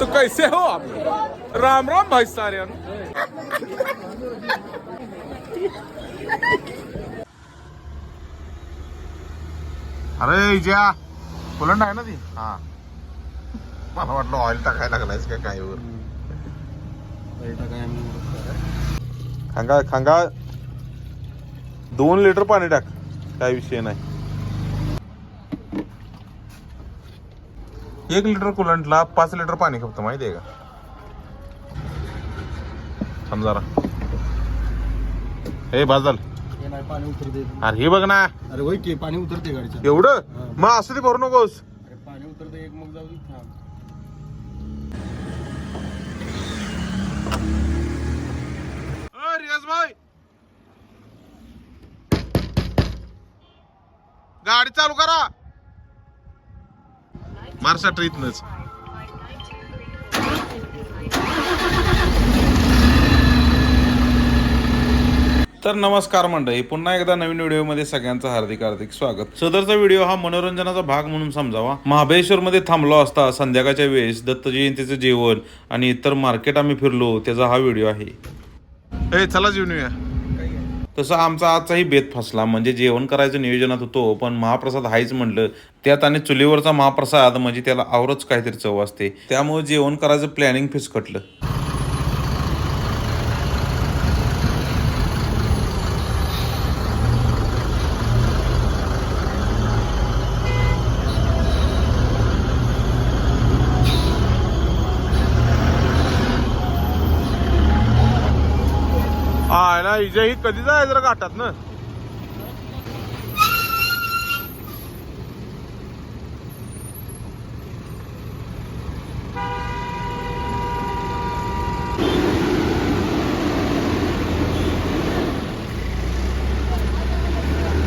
तो कैसे हो आप? राम राम भाई सारे अरे ज्या फुलंड आहे ना ती? हा. मला वाटलं ऑइल टाकायला लागलायस का काय वर? खांगा खांगा दोन लिटर पाणी टाक. काय विषय नाही. एक लिटर कुलंटला पाच लिटर पाणी खपतं माहिती आहे का? जरा. हे बाजल नाही पाणी उतरते अरे हे बघ ना. अरे वय की पाणी उतरते गाडीच्या एवढं? मग असं ते भरू नकोस. अरे पाणी उतरते एक मग जाऊ दे गाडी चालू करा. मार्शा ट्रीतनच तर नमस्कार मंडळी पुन्हा एकदा नवीन व्हिडिओमध्ये सगळ्यांचं हार्दिक हार्दिक स्वागत. सदरचा व्हिडिओ हा मनोरंजनाचा भाग म्हणून समजावा. महाबळेश्वरमध्ये थांबलो असता संध्याकाळच्या वेळेस दत्त जयंतीचं जेवण आणि इतर मार्केट आम्ही फिरलो त्याचा हा व्हिडिओ आहे. चला जेवण तसं आमचा आजचाही बेत फसला. म्हणजे जेवण करायचं नियोजनात होतो पण महाप्रसाद हायच म्हणलं. त्यात आणि चुलीवरचा महाप्रसाद म्हणजे त्याला आवरच काहीतरी चव असते. त्यामुळे जेवण करायचं प्लॅनिंग फिसकटलं. हा ना ही कधी जाय जरा घाटात ना?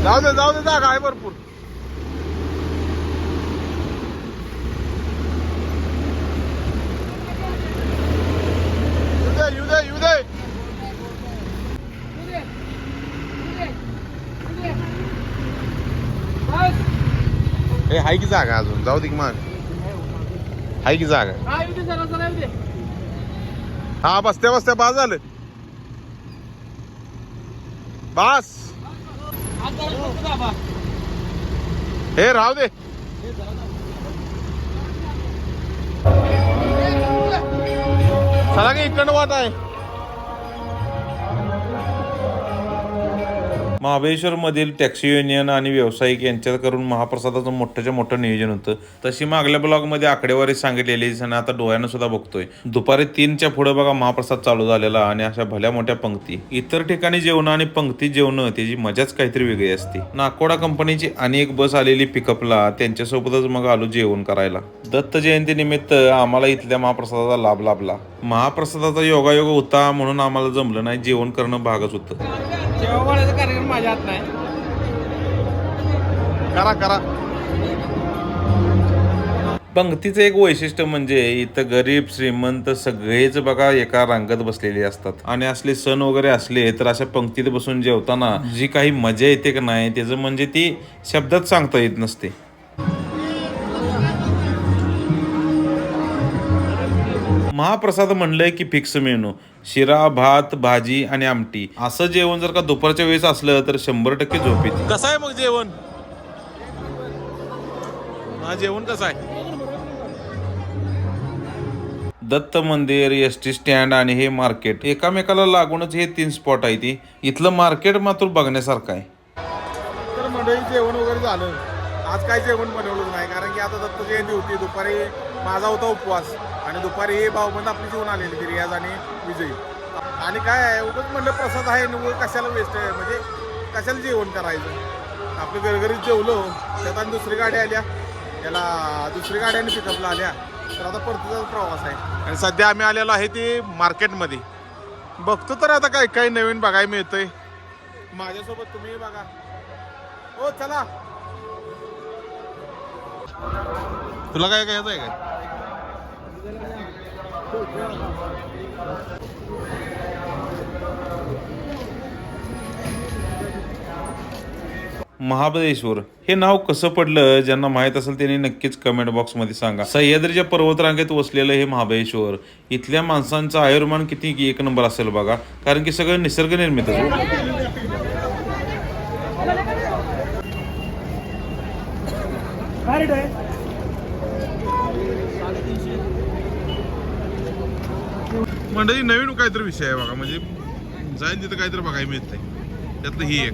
जाऊ दे जाऊ दे जागा आहे भरपूर येऊ दे येऊ दे येऊ दे ए हाय की जागा अजून? जाऊ दे की मग. हाय की जागा? हा बसत्या बसत्या बास झालं. बास. हे राहू दे. चला की इकडनं वाट आहे. महाबळेश्वरमधील टॅक्सी युनियन आणि व्यावसायिक यांच्यात करून महाप्रसादाचं मोठ्याच्या मोठं नियोजन होतं. तशी मागल्या ब्लॉगमध्ये आकडेवारी सांगितलेली आणि आता डोळ्यानं सुद्धा बघतोय. दुपारी तीनच्या पुढे बघा महाप्रसाद चालू झालेला आणि अशा भल्या मोठ्या पंक्ती. इतर ठिकाणी जेवणं आणि पंक्ती जेवणं त्याची मजाच काहीतरी वेगळी असते. नाकोडा कंपनीची आणि एक बस आलेली पिकअपला त्यांच्यासोबतच मग आलो जेवण करायला. दत्त जयंतीनिमित्त आम्हाला इथल्या महाप्रसादाचा लाभ लाभला. महाप्रसादाचा योगायोग होता म्हणून आम्हाला जमलं नाही. जेवण करणं भागच होतं. जेवणाचा कार्यक्रम माझ्या हात नाही. करा करा. पंक्तीचं एक वैशिष्ट्य म्हणजे इथं गरीब श्रीमंत सगळेच बघा एका रांगत बसलेले असतात. आणि असले सण वगैरे असले तर अशा पंक्तीत बसून जेवताना जी काही मजा येते का नाही त्याचं म्हणजे ती शब्दात सांगता येत नसते. महाप्रसाद म्हणलंय की फिक्स मेनू शिरा भात भाजी आणि आमटी. असं जेवण जर का दुपारच्या वेळेस असलं तर शंभर टक्के झोप येते कसं आहे मग जेवण? हा जेवण कसं आहे? दत्त मंदिर एस टी स्टँड आणि हे मार्केट. एकामेकाला लागूनच हे तीन स्पॉट आहे ती. इथलं मार्केट मात्र बघण्यासारखं आहे. तर मंडळी जेवण वगैरे झालं. आज काय जेवण बनवलं नाही कारण की आता दत्त जयंती होती. दुपारी माझा होता उपवास. आणि दुपारी हे भाऊबंद आपली जेवण आलेली ती रियाज आणि विजयी. आणि काय आहे उगाच म्हणलं प्रसाद आहे आणि कशाला वेस्ट आहे? म्हणजे कशाला जेवण करायचं? आपलं घरघरीत जेवलो त्यात आणि दुसरी गाडी आल्या. त्याला दुसरी गाड्याने पिकअपला आल्या. तर आता परतीचा प्रवास आहे. आणि सध्या आम्ही आलेलो आहे ते मार्केटमध्ये. बघतो तर आता काय काय नवीन बघायला मिळतंय. माझ्यासोबत तुम्ही बघा. हो चला. तुला काय काय आहे काय? महाबळेश्वर. हे नाव कसं पडलं? ज्यांना माहीत असेल त्यांनी नक्कीच कमेंट बॉक्समध्ये सांगा. सह्याद्रीच्या पर्वतरांगेत वसलेलं हे महाबळेश्वर. इथल्या माणसांचं आयुर्मान किती एक नंबर असेल बघा. कारण की सगळं निसर्ग निर्मित मंडळी नवीन काहीतरी विषय आहे बघा. म्हणजे जाईल तिथं काहीतरी बघायला मिळतंय. त्यातलं ही एक.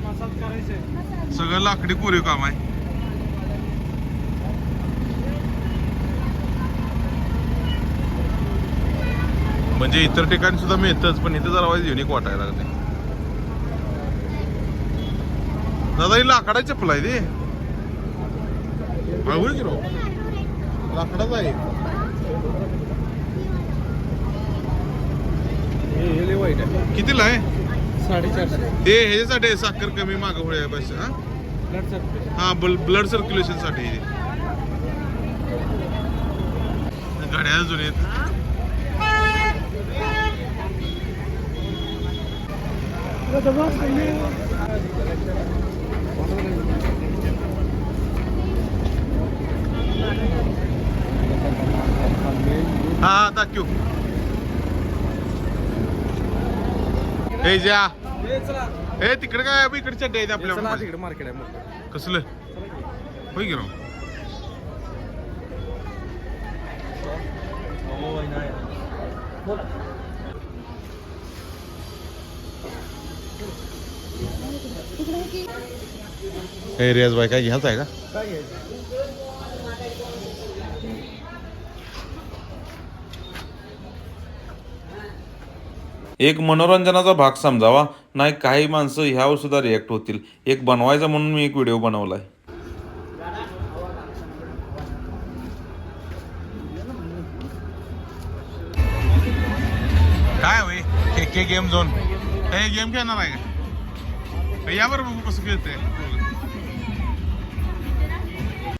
सगळं लाकडी कोरीव काम आहे. म्हणजे इतर ठिकाणी सुद्धा मिळतच पण इथं जरा वाईज युनिक वाटायला लागते दादा ही लाकडा चप्पल आहे ते. लाकडाच आहे हे लय वाईट आहे कितीला आहे? साडेचारशे. ते ह्याच्यासाठी साखर कमी मागं होय बस हा? हा ब्लड सर्क्युलेशनसाठी आहे. ते. गाड्या जुने आहेत. हा हा दाखव. हे ज्या हे तिकडे काय? इकडे चड्डे आहेत आपल्या तिकडे मार्केट आहे मोठं. कसलं? होय की राव हे रियाज बाई काय घ्यायचं आहे का? एक मनोरंजनाचा भाग समजावा नाही काही माणसं ह्यावर सुद्धा रिॲक्ट होतील. एक बनवायचा म्हणून मी एक व्हिडिओ बनवलाय. काय होय? के के गेम झोन हे गेम खेळणार आहे का? या बरं बघू कसं खेळतंय.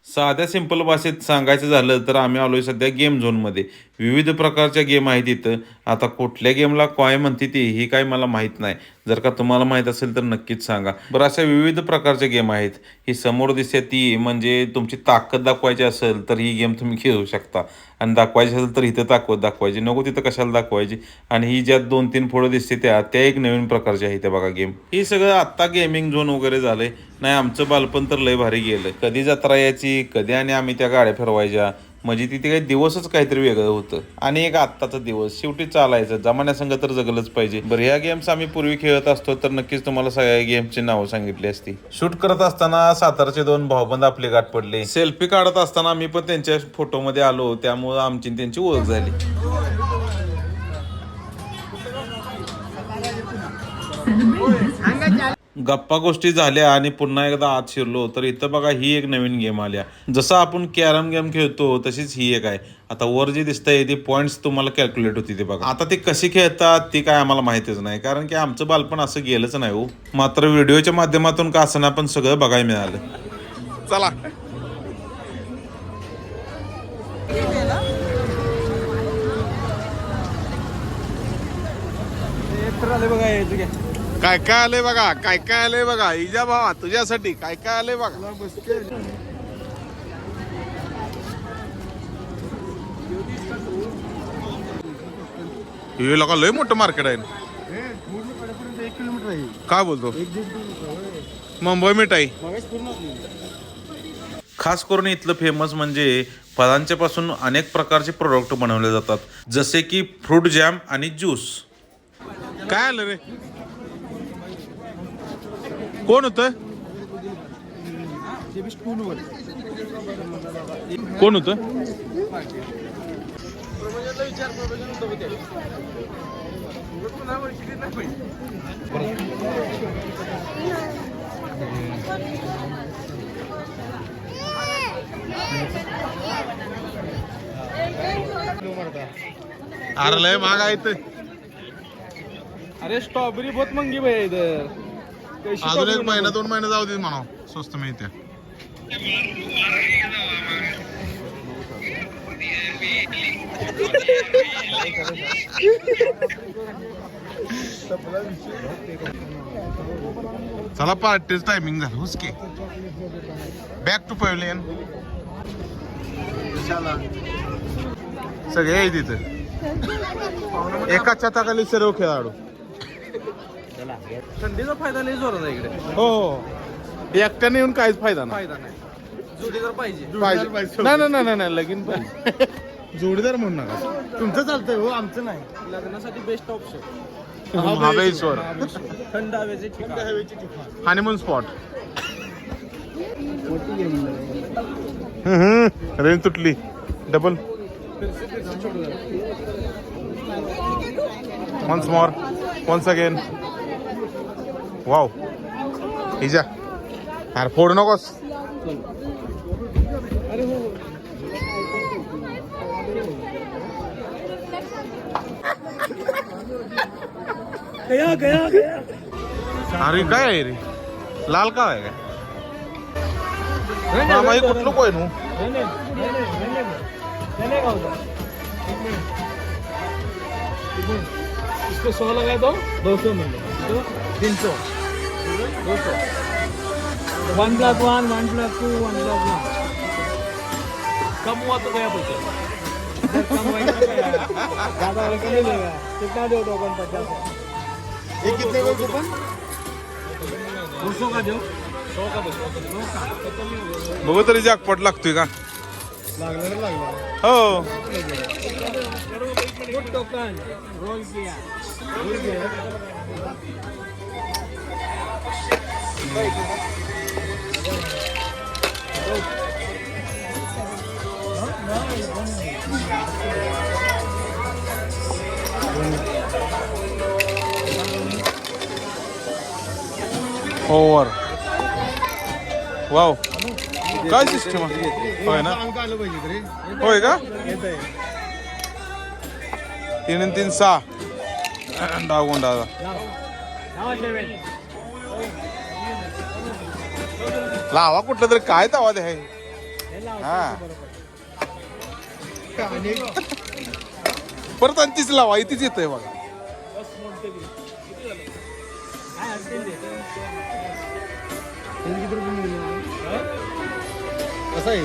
साध्या सिंपल भाषेत सांगायचं झालं तर आम्ही आलोय सध्या गेम झोनमध्ये विविध प्रकारच्या गेम आहेत इथं. आता कुठल्या गेमला कॉय म्हणते ती ही काय मला माहीत नाही. जर का तुम्हाला माहीत असेल तर नक्कीच सांगा. बरं अशा विविध प्रकारच्या गेम आहेत. ही समोर दिसते ती म्हणजे तुमची ताकद दाखवायची असेल तर ही गेम तुम्ही खेळू शकता. आणि दाखवायची असेल तर इथं ताकद दाखवायची. नको तिथं कशाला दाखवायची? आणि ही ज्या दोन तीन फोडं दिसते त्या त्या एक नवीन प्रकारच्या आहे त्या बघा गेम. ही सगळं आत्ता गेमिंग झोन वगैरे झालंय. नाही आमचं बालपण तर लय भारी गेलं कधी जत्रा यायची कधी आणि आम्ही त्या गाड्या फिरवायच्या. म्हणजे तिथे काही दिवसच काहीतरी वेगळं होतं. आणि एक आत्ताचा दिवस. शेवटी चालायचं. जमान्यासंग तर जगलंच पाहिजे. बरं ह्या गेम्स आम्ही पूर्वी खेळत असतो तर नक्कीच तुम्हाला सगळ्या गेमची नावं सांगितली असती. शूट करत असताना सातारचे दोन भाऊबंद आपले गाठ पडले. सेल्फी काढत असताना आम्ही पण त्यांच्या फोटोमध्ये आलो. त्यामुळे आमची आणि त्यांची ओळख झाली. गप्पा गोष्टी झाल्या आणि पुन्हा एकदा आत शिरलो तर इथं बघा ही एक नवीन गेम आल्या जसं आपण कॅरम गेम खेळतो तशीच ही एक आहे. आता वर जे दिसतंय ते पॉइंट्स तुम्हाला कॅल्क्युलेट होती ते बघा. आता ते कशी खेळतात ती काय आम्हाला माहितीच नाही कारण की आमचं बालपण असं गेलंच नाही हो. मात्र व्हिडिओच्या माध्यमातून का असं पण सगळं बघायला मिळालं. चला. बघा हे घ्या. काय काय आलंय बघा काय काय आलंय बघा इजा भावा तुझ्यासाठी काय काय आलंय बघा. हे लोक लय मोठं मार्केट आहे. एक किलोमीटर आहे काय बोलतो? एक दीड किलोमीटर मुंबई मिठाई. खास करून इथलं फेमस म्हणजे फळांच्या पासून अनेक प्रकारचे प्रोडक्ट बनवले जातात. जसे की फ्रूट जॅम आणि ज्यूस काय आलं रे? कोण होत? कोण होत? अरे लय महाग आहे अरे स्ट्रॉबेरी बहुत महंगी भाई इधर. अजून एक महिना दोन महिने जाऊ दे म्हणा स्वस्त मिळते. चला पार्टीच टायमिंग झालं. हुसके बॅक टू पवेलियन सगळे आहे तिथं. एका छताखाली सर्व खेळाडू. थंडीचा फायदा लई जोरात आहे इकडे. हो हो. एकट्याने येऊन काहीच फायदा नाही. फायदा नाही. जोडीदार पाहिजे. पाहिजे. नाही नाही नाही नाही लगीन पाहिजे जोडीदार म्हणू नका. तुमचं चालतंय हो आमचं नाही. लग्नासाठी बेस्ट ऑप्शन महाबळेश्वर. थंड हवेचे ठिकाण. हनीमून स्पॉट रेंज तुटली. Double once more once again wow हिजा अरे फोड नकोस गया गया गया। अरे काय आहे रे लाल का आहे काय मामा हे कुठलं कोय नू इसको सौ लगाए दो दो सौ में दो तीन सौ दो सौ one plus one one plus two one plus one कम हुआ तो गया पैसा कम हुआ ज्यादा के नहीं लेगा कितना दो टोकन पचास? हे किती वेळ कुपन? दो सौ का दो सौ का का बघू तरी जागपट लागतोय का? लागलं लागलं. हो. Good token. रोल किया. ओवर वाव काय सिस्टम होय ना? होय का? तीन तीन सहा. डावून डावा लावा कुठलं तरी काय तवा हा. परत आणि तीच लावा इथेच बघा. कसं आहे?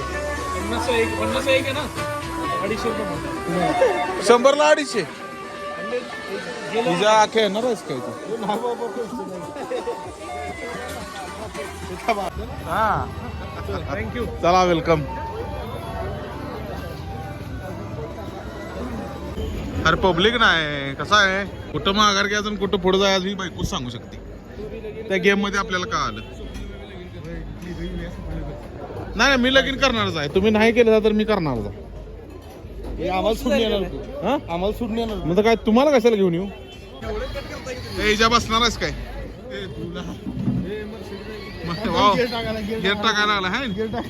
पन्नास एक पन्नास एक आहे ना अडीचशे रुपये म्हणतात शंभरला अडीचशे. तुझ्या आखे येणार आहेस काय तू? हा. थँक्यू चला वेलकम अरे पब्लिक नाही. कसं आहे? कुठं माघार घ्यायचं आणि कुठं पुढे जायचं ही बायकोच सांगू शकते? त्या गेममध्ये आपल्याला काय आलं? नाही नाही, मी लगीन करणारच आहे. तुम्ही नाही केलं तर मी करणारच आहे आम्हाला सुटून येणार हा? आम्हाला सुटून येणार मग तर काय तुम्हाला कशाला घेऊन येऊ? एजा बसणारच काय? गेअर टाकायला गेअर गेअर टाकायला लागला हाय गेअर टाक.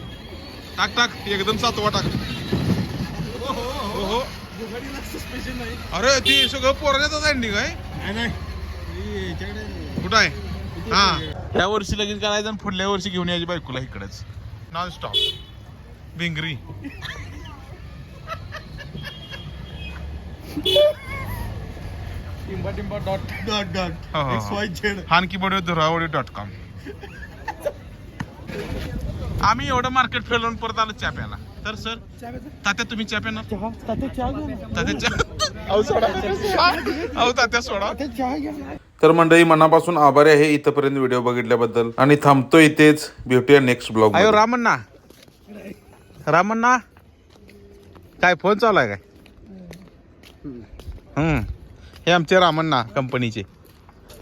टाक टाक. एकदम सातवा टाक. हो हो अरे ती सगळं एंडिंग आहे नाही नाही. हे याच्याकडे कुठं आहे? हा. या वर्षी लगीन करायचं आणि पुढल्या वर्षी घेऊन यायची बायकोला इकडेच. नॉन स्टॉप भिंगरी. टिंबा टिंबा डॉट डॉट डॉट हा, हा, हा. धुरावडी डॉट कॉम आम्ही एवढं मार्केट फेलून परत आलो चहा प्यायला. तर सर तात्या तुम्ही चहा प्याना तात्या चहा सोडा. तात्या सोडा. तर मंडळी मनापासून आभारी आहे इथपर्यंत व्हिडिओ बघितल्याबद्दल. आणि थांबतो इथेच. भेटूया नेक्स्ट ब्लॉग अयो रामण्णा. रामण्णा. काय फोन चालू आहे काय? हम्म. हे आमचे रामण्णा कंपनीचे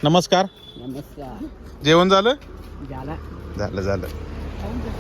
नमस्कार. नमस्कार. जेवण झालं. झाला झालं झालं